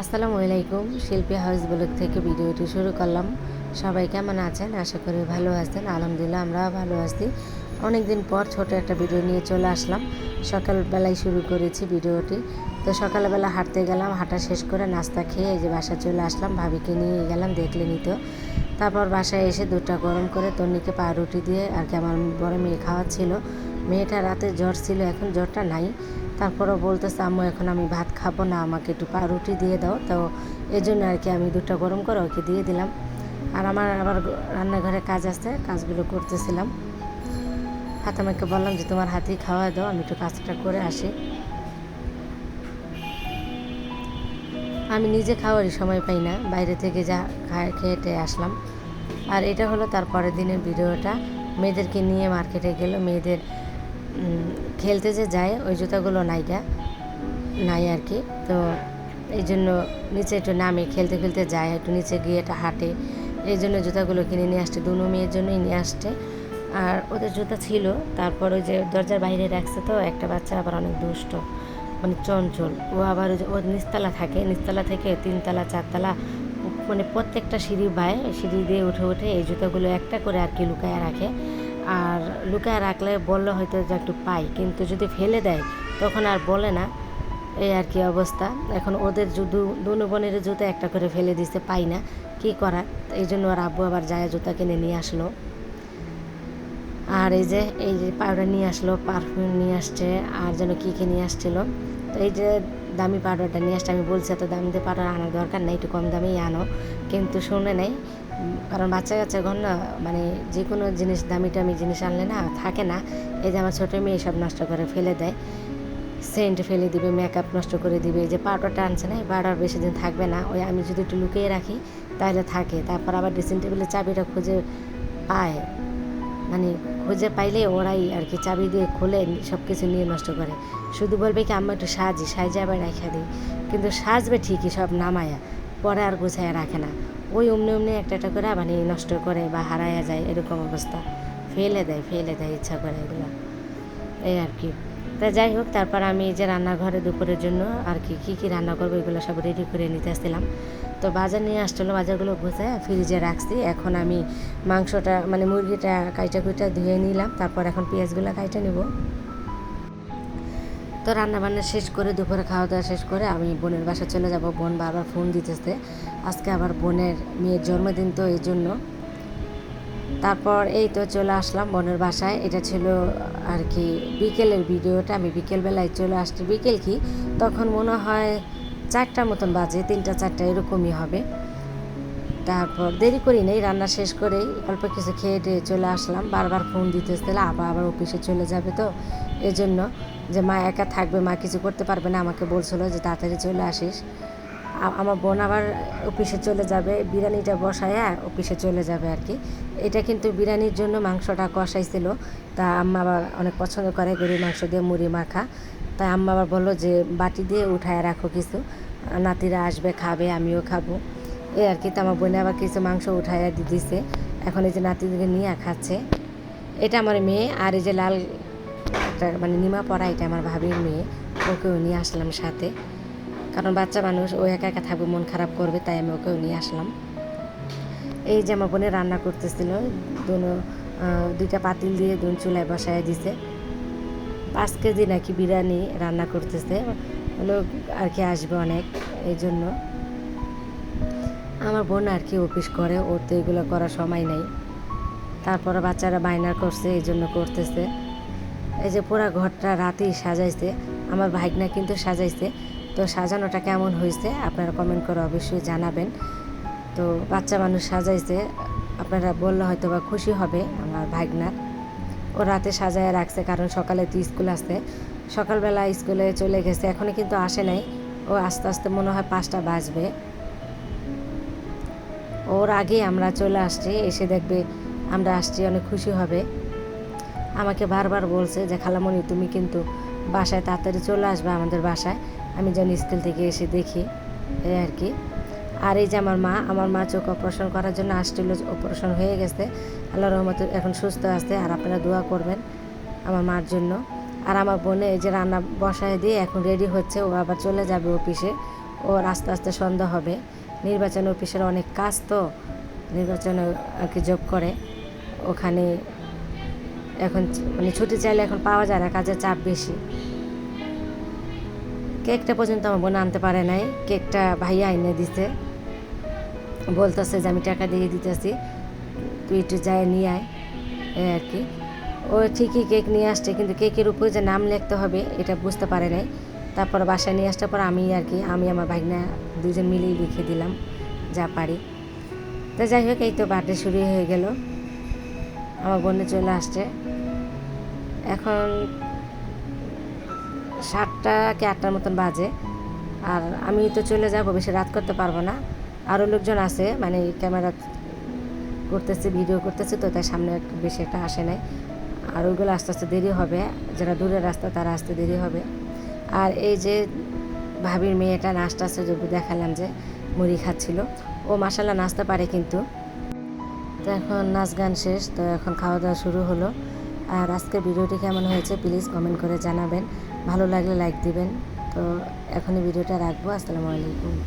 আসসালামু আলাইকুম, শিল্পী হাউস ব্লগ থেকে ভিডিওটি শুরু করলাম। সবাই কেমন আছেন? আশা করি ভালো আছেন। আলহামদুলিল্লাহ আমরা ভালো আছি। অনেক দিন পর ছোট একটা ভিডিও নিয়ে চলে আসলাম। সকালবেলায় শুরু করেছি ভিডিওটি। তো সকালবেলা হাঁটতে গেলাম, হাঁটা শেষ করে নাস্তা খেয়ে এই যে বাসায় চলে আসলাম, ভাবিকে নিয়ে গেলাম, দেখলে নিত তারপর বাসায় এসে দুধটা গরম করে তন্নিকে পাউরুটি দিয়ে আর কি আমার বড় মেয়ে খাওয়াচ্ছিল। মেয়েটা রাতে জ্বর ছিল, এখন জ্বরটা নাই। তারপরও বলতেছে, আম্মু, এখন আমি ভাত খাব না, আমাকে একটু পাউরুটি দিয়ে দাও। তো এই জন্য আর কি আমি দুধটা গরম করে ওকে দিয়ে দিলাম। আর আমার আবার রান্নাঘরে কাজ আছে, কাজগুলো করতেছিলাম। হাতামাকে বললাম যে, তোমার হাতেই খাওয়া দাও, আমি একটু কাজটা করে আসি। আমি নিজে খাওয়ারই সময় পাই না, বাইরে থেকে যা খায় খেয়েটে আসলাম। আর এটা হলো তার পরের দিনের ভিডিওটা। মেয়েদেরকে নিয়ে মার্কেটে গেল, মেয়েদের খেলতে যে যায়, ওই জুতাগুলো নাইগা নাই আর কি। তো এই জন্য নিচে একটু নামে, খেলতে খেলতে যায়, একটু নিচে গিয়ে এটা হাঁটে। এই জন্য জুতাগুলো কিনে নিয়ে আসছে, দুনো মেয়ের জন্যই নিয়ে আসছে। আর ওদের জুতা ছিল, তারপর ওই যে দরজার বাইরে রাখছে তো, একটা বাচ্চা আবার অনেক দুষ্ট মানে চঞ্চল। ও আবার ওই যে, ওর নিচতলা থাকে, নিচতলা থেকে তিনতলা, চারতলা মানে প্রত্যেকটা সিঁড়ি বায়, সিঁড়ি দিয়ে উঠে উঠে এই জুতাগুলো একটা করে আর কি লুকায় রাখে। আর লুকায় রাখলে বললে হয়তো যে একটু পাই, কিন্তু যদি ফেলে দেয়, তখন আর বলে না। এই আর কি অবস্থা। এখন ওদের দুনো বোনের জুতো একটা করে ফেলে দিতে পাই না। কি করার? এই জন্য ওর আব্বু আবার যায় জুতা কিনে নিয়ে আসলো। আর এই যে এই যে পাউডার নিয়ে আসলো পারফিউম নিয়ে আসছে, আর যেন কী কী নিয়ে আসছিল। তো এই যে দামি পাউডারটা নিয়ে আসছে আমি বলছি, এত দাম দিয়ে পাউডার আনার দরকার নেই, একটু কম দামেই আনো। কিন্তু শুনে নেই, কারণ বাচ্চা কাচ্চা ঘর না মানে যে কোনো জিনিস, দামি টামি জিনিস আনলে না থাকে না। এই যে আমার ছোটো মেয়ে সব নষ্ট করে ফেলে দেয়। সেন্ট ফেলে দিবে মেকআপ নষ্ট করে দিবে যে পাউডারটা আনছে না, এই পাউডার বেশি দিন থাকবে না, ওই আমি যদি একটু লুকিয়ে রাখি, তাহলে থাকে। তারপর আবার ড্রেসিং টেবিলের চাবিটা খুঁজে পায়। মানে খুঁজে পাইলে ওরাই আর কি চাবি দিয়ে খুলে সব কিছু নিয়ে নষ্ট করে। শুধু বলবে কি আম্মা একটু সাজি সাজে আবার রেখে দিই। কিন্তু সাজবে ঠিকই, সব নামায়া, পরে আর গুছায় রাখে না। ওই অমনি অমনি একটা একটা করে মানে নষ্ট করে বা হারায়া যায়, এরকম অবস্থা। ফেলে দেয় ফেলে দেয়, ইচ্ছা করে এগুলো। এই আর কি। তা যাই হোক, তারপর আমি যে রান্নাঘরে দুপুরের জন্য আর কি, কী কী রান্না করব, এগুলো সব রেডি করে নিতে আসছিলাম। তো বাজার নিয়ে আসছিল, বাজারগুলো গুছে ফ্রিজে রাখছি। এখন আমি মাংসটা মানে মুরগিটা কাইটা কুইটা ধুয়ে নিলাম, তারপর এখন পেঁয়াজগুলো কাইটা নিব। তো রান্না বান্না শেষ করে দুপুরে খাওয়া দাওয়া শেষ করে আমি বোনের বাসা চলে যাব। বোন বারবার ফোন দিতেছে, আজকে আবার বোনের মেয়ের জন্মদিন তো এই জন্য। তারপর এই তো চলে আসলাম বোনের বাসায়। এটা ছিল আর কি বিকেলের ভিডিওটা, আমি বিকেলবেলায় চলে আসছি। বিকেল কি? তখন মনে হয় চারটার মতন বাজে, তিনটা, চারটা, এরকমই হবে। তারপর দেরি করি নেই, রান্না শেষ করেই অল্প কিছু খেয়ে টেয়ে চলে আসলাম। বারবার ফোন দিতেছিল আবার আবার অফিসে চলে যাবে তো। এজন্য যে মা একা থাকবে, মা কিছু করতে পারবে না, আমাকে বলছিল যে তাড়াতাড়ি চলে আসিস। আমার বোন আবার অফিসে চলে যাবে, বিরিয়ানিটা বসায় অফিসে চলে যাবে আর কি। এটা কিন্তু বিরিয়ানির জন্য মাংসটা কষাইছিল। তা আম্মা আবার অনেক পছন্দ করে, গরুর মাংস দিয়ে মুড়ি মাখা। তাই আম্মা আবার বলল যে, বাটি দিয়ে উঠায় রাখো কিছু। নাতিরা আসবে, খাবে, আমিও খাব। এই আর কি, তো আমার বোনে আবার কিছু মাংস উঠাইয়া দিয়ে দিছে। এখন এই যে নাতিদেরকে নিয়ে খাচ্ছে। এটা আমার মেয়ে, আর এই যে লাল একটা মানে নিমা পড়া এটা আমার ভাবির মেয়ে। ওকেও নিয়ে আসলাম সাথে। কারণ বাচ্চা মানুষ, ও একা একা থাকবে, মন খারাপ করবে, তাই আমি ওকেও নিয়ে আসলাম। এই যে আমার বোনে রান্না করতেছিল, দুনো দুইটা পাতিল দিয়ে দুন চুলায় বসায় দিছে। পাঁচ কেজি নাকি বিরিয়ানি রান্না করতেছে। লোক আর কি আসবে অনেক, এই জন্য। আমার বোন আর কি অফিস করে, ওর তো এগুলো করার সময় নেই। তারপরে বাচ্চারা বায়না করছে, এই জন্য করতেছে। এই যে পুরা ঘরটা রাতেই সাজাইছে, আমার ভাইগনা কিন্তু সাজাইছে। তো সাজানোটা কেমন হয়েছে আপনারা কমেন্ট করে অবশ্যই জানাবেন। তো বাচ্চা মানুষ সাজাইছে, আপনারা বললে হয়তো বা খুশি হবে আমার ভাইগনার ও রাতে সাজায় রাখছে, কারণ সকালে তো স্কুল আসতে। সকালবেলা স্কুলে চলে গেছে, এখনও কিন্তু আসে নাই। ও আস্তে আস্তে মনে হয় পাঁচটা বাজবে। ওর আগে আমরা চলে আসছি, এসে দেখবে আমরা আসছি, অনেক খুশি হবে। আমাকে বারবার বলছে যে, খালামণি, তুমি কিন্তু বাসায় তাড়াতাড়ি চলে আসবে আমাদের বাসায়। আমি যেন স্কুল থেকে এসে দেখি। এই আর কি। আর এই যে আমার মা আমার মা চোখ অপারেশন করার জন্য আসছিল, অপারেশন হয়ে গেছে। আল্লাহ রহমত এখন সুস্থ আছে, আর আপনারা দোয়া করবেন আমার মার জন্য। আর আমার বোনে এই যে রান্না বসায় দিয়ে এখন রেডি হচ্ছে, ও আবার চলে যাবে অফিসে। ওর আস্তে আস্তে সন্ধ্যা হবে। নির্বাচন অফিসের অনেক কাজ তো, নির্বাচনে আর কি জব করে। ওখানে এখন মানে ছুটি চাইলে এখন পাওয়া যায় না, কাজের চাপ বেশি। কেকটা পর্যন্ত আমার বোন আনতে পারে নাই, কেকটা ভাইয়া এনে দিছে। বলতেছে যে আমি টাকা দিয়ে দিতেছি, তুই একটু যাই নিয়ে আয় এই আর কি। ও ঠিকই কেক নিয়ে আসছে, কিন্তু কেকের উপরে যে নাম লিখতে হবে, এটা বুঝতে পারে নাই। তারপর বাসায় নিয়ে আসার পর আমি আর কি, আমি আমার ভাগনা দুজন মিলেই লিখে দিলাম, যা পারি। তো যাই হোক, এই তো বার্থডে শুরু হয়ে গেল। আমার বোনে চলে আসছে। এখন সাতটা কি আটটার মতন বাজে। আর আমি তো চলে যাব, বেশি রাত করতে পারব না। আরও লোকজন আছে মানে ক্যামেরা করতেছে, ভিডিও করতেছে, তো তাই সামনে একটু বেশি একটা আসে নাই। আর ওইগুলো আস্তে আস্তে দেরি হবে, যারা দূরের রাস্তা তারা আসতে দেরি হবে। আর এই যে ভাবির মেয়েটা নাচটা আছে যে দেখালাম যে মুড়ি খাচ্ছিল, ও মাসাল্লাহ নাচতে পারে কিন্তু। তো এখন নাচ গান শেষ, তো এখন খাওয়া দাওয়া শুরু হলো। আর আজকের ভিডিওটি কেমন হয়েছে প্লিজ কমেন্ট করে জানাবেন। ভালো লাগলে লাইক দিবেন। তো এখনই ভিডিওটা রাখব, আসসালামু আলাইকুম।